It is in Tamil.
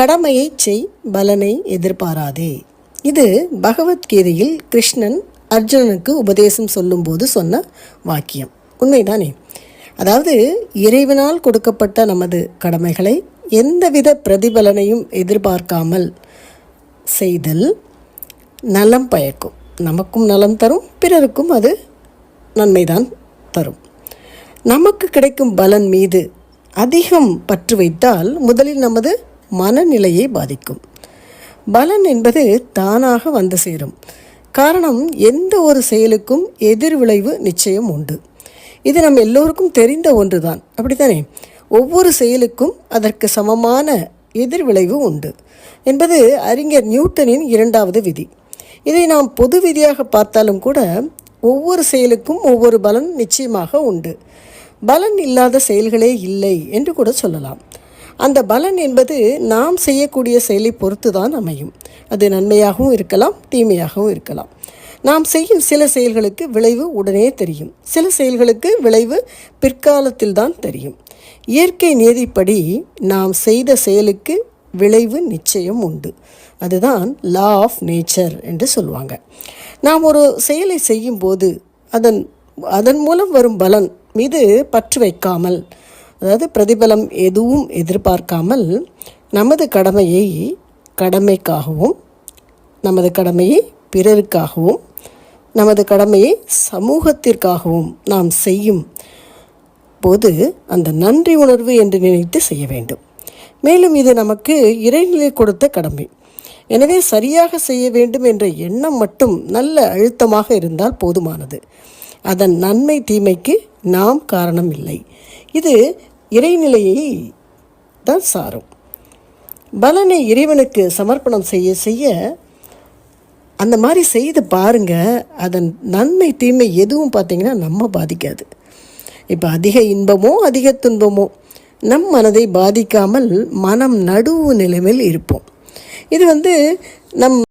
கடமையை செய் பலனை எதிர்பாராதே. இது பகவத்கீதையில் கிருஷ்ணன் அர்ஜுனனுக்கு உபதேசம் சொல்லும்போது சொன்ன வாக்கியம். உண்மைதானே? அதாவது இறைவனால் கொடுக்கப்பட்ட நமது கடமைகளை எந்தவித பிரதிபலனையும் எதிர்பார்க்காமல் செய்தல் நலம் பயக்கும். நமக்கும் நலம் தரும் பிறருக்கும் அது நன்மைதான் தரும். நமக்கு கிடைக்கும் பலன் மீது அதிகம் பற்று வைத்தால் முதலில் நமது மனநிலையை பாதிக்கும். பலன் என்பது தானாக வந்து சேரும். காரணம் எந்த ஒரு செயலுக்கும் எதிர்விளைவு நிச்சயம் உண்டு. இது நம் எல்லோருக்கும் தெரிந்த ஒன்றுதான். அப்படித்தானே? ஒவ்வொரு செயலுக்கும் அதற்கு சமமான எதிர்விளைவு உண்டு. என்பது அறிஞர் நியூட்டனின் இரண்டாவது விதி. இதை நாம் பொது விதியாக பார்த்தாலும் கூட ஒவ்வொரு செயலுக்கும் ஒவ்வொரு பலன் நிச்சயமாக உண்டு. பலன் இல்லாத செயல்களே இல்லை என்று கூட சொல்லலாம். அந்த பலன் என்பது நாம் செய்யக்கூடிய செயலை பொறுத்து தான் அமையும். அது நன்மையாகவும் இருக்கலாம் தீமையாகவும் இருக்கலாம். நாம் செய்யும் சில செயல்களுக்கு விளைவு உடனே தெரியும். சில செயல்களுக்கு விளைவு பிற்காலத்தில் தான் தெரியும். இயற்கை நியதிப்படி நாம் செய்த செயலுக்கு விளைவு நிச்சயம் உண்டு. அதுதான் லா ஆஃப் நேச்சர் என்று சொல்லுவாங்க. நாம் ஒரு செயலை செய்யும்போது அதன் அதன் மூலம் வரும் பலன் மீது பற்று வைக்காமல் அதாவது பிரதிபலம் எதுவும் எதிர்பார்க்காமல் நமது கடமையை கடமைக்காகவும் நமது கடமையை பிறருக்காகவும் நமது கடமையை சமூகத்திற்காகவும் நாம் செய்யும் போது அந்த நன்றி உணர்வு என்று நினைத்து செய்ய வேண்டும். மேலும் இது நமக்கு இறைநிலை கொடுத்த கடமை. எனவே சரியாக செய்ய வேண்டும் என்ற எண்ணம் மட்டும் நல்ல அழுத்தமாக இருந்தால் போதுமானது. அதன் நன்மை தீமைக்கு நாம் காரணம் இல்லை. இது இறைநிலையை தான் சாரும். பலனை இறைவனுக்கு சமர்ப்பணம் செய்ய செய்ய அந்த மாதிரி செய்து பாருங்க அதன் நன்மை தீமை எதுவும் பார்த்தீங்கன்னா நம்ம பாதிக்காது. இப்போ அதிக இன்பமோ அதிக துன்பமோ நம் மனதை பாதிக்காமல் மனம் நடுவு நிலைமையில் இருப்போம். இது வந்து நம்